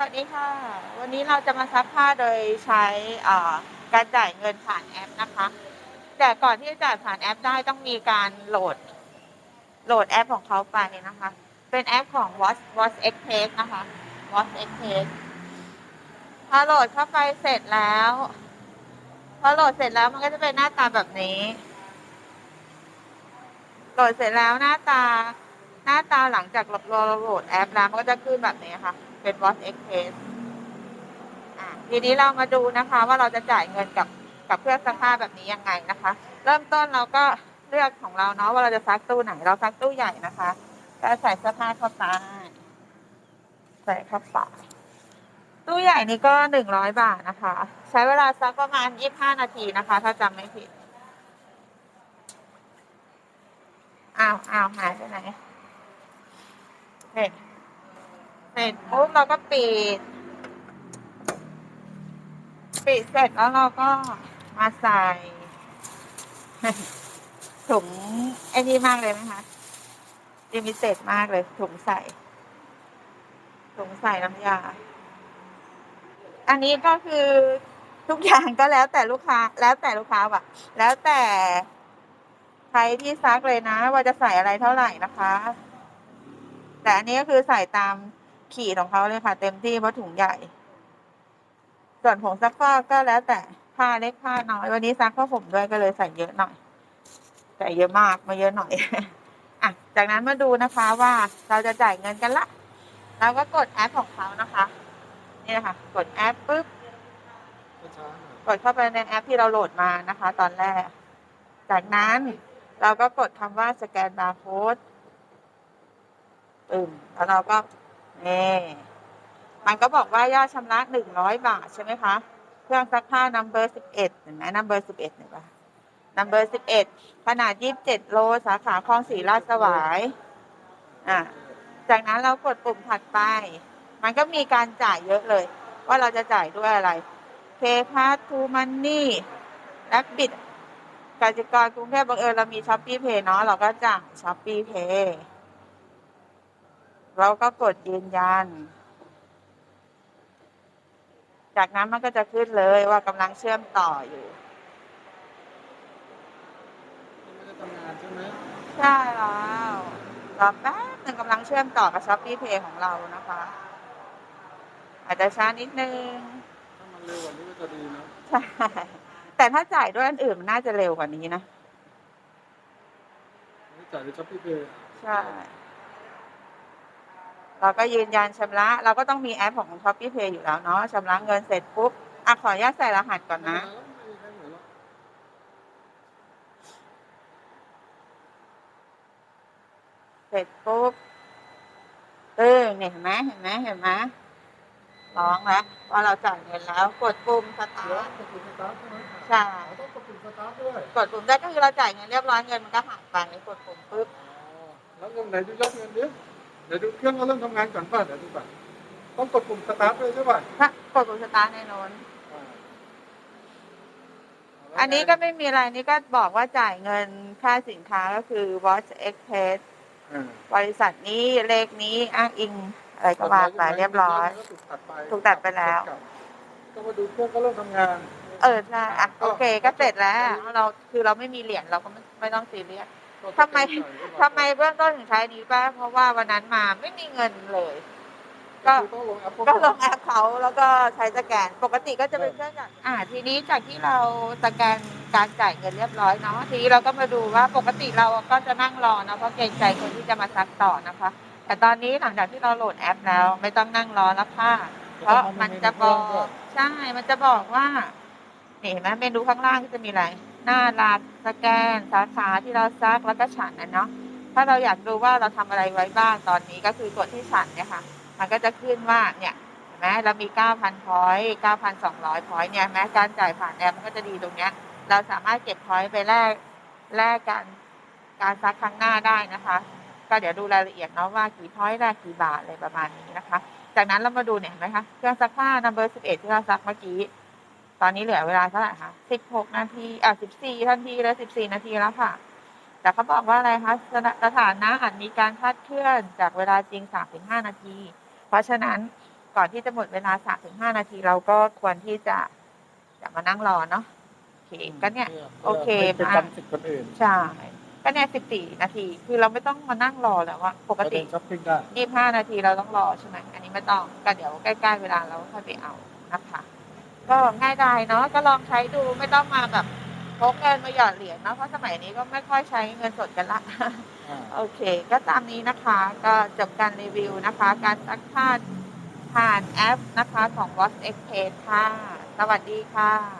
สวัสดีค่ะ วันนี้เราจะมาซักผ้าโดยใช้การจ่ายเงินผ่านแอปนะคะ แต่ก่อนที่จะจ่ายผ่านแอปได้ต้องมีการโหลด โหลดแอปของเขาไปนะคะ เป็นแอปของ Watch Watch Express นะคะ Watch Express พอโหลดเข้าไปเสร็จแล้ว พอโหลดเสร็จแล้วมันก็จะเป็นหน้าตาแบบนี้ โหลดเสร็จแล้วหน้าตา หน้าตาหลังจากเราโหลดแอปแล้วมันก็จะขึ้นแบบนี้ค่ะ เป็น w a t c h Express ทีนี้เรามาดูนะคะว่าเราจะจ่ายเงินกับกับเครื่องซักผ้าแบบนี้ยังไงนะคะ เริ่มต้นเราก็เลือกของเราเนาะว่าเราจะซักตู้ไหน เราซักตู้ใหญ่นะคะก็ใส่เสื้อผ้าเข้าไปใส่เข้าไปตู้ใหญ่นี่ก็หนึ่งร้อยบาทนะคะ ใช้เวลาซักประมาณยี่ห้านาทีนะคะ ถ้าจำไม่ผิดอ้าวอ้าวหายไปไหนเส ร็จเสร็จปุ๊บเราก็ปิด ปิดเสร็จแล้วเราก็มาใส่ถุงไอ้นี่มากเลยไหมคะลิมิเต็ดมากเลย ถุงใส่ ถุงใส่น้ำยา อันนี้ก็คือทุกอย่างก็แล้วแต่ลูกค้า แล้วแต่ลูกค้าว่ะ แล้วแต่ใครที่ซักเลยนะ ว่าจะใส่อะไรเท่าไหร่นะคะ แต่อันนี้ก็คือใส่ตาม ขีดของเขาเลยค่ะ เต็มที่เพราะถุงใหญ่ ส่วนผงซักฟอกก็แล้วแต่ผ้าเล็กผ้าน้อย วันนี้ซักผ้าผมด้วยก็เลยใส่เยอะหน่อย ใส่เยอะมากมาเยอะหน่อยอะจากนั้นมาดูนะคะว่าเราจะจ่ายเงินกันละเราก็กดแอปของเขานะคะ นี่นะคะกดแอปปุ๊บกดเข้าไปในแอปที่เราโหลดมานะคะ ตอนแรก จากนั้นเราก็กดคำว่าสแกนบาร์โค้ดอึมแล้วเราก็ นี่มันก็บอกว่ายอดชำระหนึ่งร้อยบาทใช่ไหมคะ เครื่องซักผ้านัมเบอร์สิบเอ็ดเห็นไหมนัมเบอร์สิบเอ็ดเห็นปะนัมเบอร์สิบเอ็ดขนาดยี่สิบเจ็ดโลสาขาคลองสีราชสวายอะจากนั้นเรากดปุ่มถัดไป มันก็มีการจ่ายเยอะเลย ว่าเราจะจ่ายด้วยอะไรเพย์พาทูมันนี่แลบบิดกสิกรกรุงเทพบังเอิญเรามีช้อปปี้เพย์เนาะเราก็จ่ายช้อปปี้เพย์ เราก็กดยืนยัน จากนั้นมันก็จะขึ้นเลยว่ากำลังเชื่อมต่ออยู่ไม่ได้ทำงานใช่ไหมใช่แล้วรอแป๊บหนึงกำลังเชื่อมต่อกับช้อปปี้เพย์ของเรานะคะ อาจจะช้านิดนึง ถ้ามันเร็วกว่านี้ก็จะดีนะใช่ แต่ถ้าจ่ายด้วยอันอื่นมันน่าจะเร็วกว่านี้นะไม่จ่ายในช้อปปี้เพย์ ใช่ เราก็ยืนยันชำระ เราก็ต้องมีแอปของ s h o p e e Pay อยู่แล้วเนาะชำระเงินเสร็จปุ๊บอะขออนุญาตใส่รหัสก่อนนะไม่มีใครเหมือนหรอกเสร็จปุ๊บตึ้งเนี่ยเห็นไหมเห็นไหมเห็นไหมร้องแล้วว่าเราจ่ายเงินแล้ว กดปุ่มสตาเดี๋ยวร์ทกดปุ่มสตาร์ทใช่ไหมใช่ต้องกดปุ่มสตาร์ทด้วยกดปุ่มได้ก็คือเราจ่ายเงินเรียบร้อยเงินมันก็หายไปกดปุ่มปุ๊บอ๋อแล้วเงินไหนดูยอดเงินดิ เดี๋ยวดูเครื่องเราเริ่มทำงานก่อนป่ะเดี๋ยวดูก่อนต้องกดปุ่มสตาร์ทด้วยใช่ป่ะถ้ากดปุ่มสตาร์ทในโน้นอ่าอันนี้ก็ไม่มีอะไรนี่ก็บอกว่าจ่ายเงินค่าสินค้าก็คือ Watch Express อ่าบริษัทนี้เลขนี้อ้างอิงอะไรก็ว่าไปเรียบร้อย ถูกตัดไปถูกตัดไปแล้ว ก็มาดูเครื่องก็เริ่มทำงาน เออใช่อะโอเคก็เสร็จแล้ว เราคือเราไม่มีเหรียญเราก็ไม่ไม่ต้องซีเรียส ทำไมทำไมเบื้องต้นถึงใช้นี้ป้าเพราะว่าวันนั้นมาไม่มีเงินเลย ก็ก็ต้องลงแอปก็ลงแอปเขาแล้วก็ใช้สแกน ปกติก็จะเป็นเครื่องจ่ายอ่า ทีนี้จากที่เราสแกนการจ่ายเงินเรียบร้อยเนาะทีนี้เราก็มาดูว่าปกติเราก็จะนั่งรอนะเพราะเกรงใจคนที่จะมาซักต่อนะคะ แต่ตอนนี้หลังจากที่เราโหลดแอปแล้ว ไม่ต้องนั่งรอแล้วค่ะเพราะมันจะบอกใช่มันจะบอกว่านี่เห็นไหมเมนูข้างล่างก็จะมีอะไร หน้าร้านสแกน สาขาที่เราซักแล้วก็ฉันนะเนาะถ้าเราอยากดูว่าเราทำอะไรไว้บ้างตอนนี้ก็คือกดที่ฉันเนี่ยค่ะ มันก็จะขึ้นว่าเนี่ยเห็นไหมเรามี 9,000พอยต์9,200พอยต์เนี่ยแม้การจ่ายผ่านแอปมันก็จะดีตรงเนี้ย เราสามารถเก็บพอยต์ไปแลกแลกการการซักครั้งหน้าได้นะคะ ก็เดี๋ยวดูรายละเอียดเนาะว่ากี่พอยต์แลกกี่บาทอะไรประมาณนี้นะคะ จากนั้นเรามาดูเนี่ยเห็นไหมคะเครื่องซักผ้า number 11 ที่เราซักเมื่อกี้ ตอนนี้เหลือเวลาเท่าไหร่คะ16นาทีอะ14ทันทีแล้ว14นาทีแล้วค่ะ แต่เขาบอกว่าอะไรคะสถสถานะอาจมีการคลาดเคลื่อนจากเวลาจริง3-5นาที เพราะฉะนั้นก่อนที่จะหมดเวลาสามถึงห้านาทีเราก็ควรที่จะจะมานั่งรอเนาะโอเคก็เนี่ย โอเคไม่ไปมาจำสิทธิ์คนอื่นใช่ก็เนี่ยสิบสี่นาที คือเราไม่ต้องมานั่งรอแล้วอะปกก็ติเดินช้อปปิ้งได้ยี่ห้านาทีเราต้องรอใช่ไหมอันนี้ไม่ต้องก็เดี๋ยวใกล้ๆเวลาเราค่อยไปเอานะคะ ก็ง่ายดายเนาะก็ลองใช้ดูไม่ต้องมาแบบพกเงินมาหยอดเหรียญเนาะเพราะสมัยนี้ก็ไม่ค่อยใช้เงินสดกันละอ่าโอเค ก็ตามนี้นะคะ ก็จบการรีวิวนะคะ การซักผ้าผ่านแอปนะคะของ Wash Express ค่ะ สวัสดีค่ะ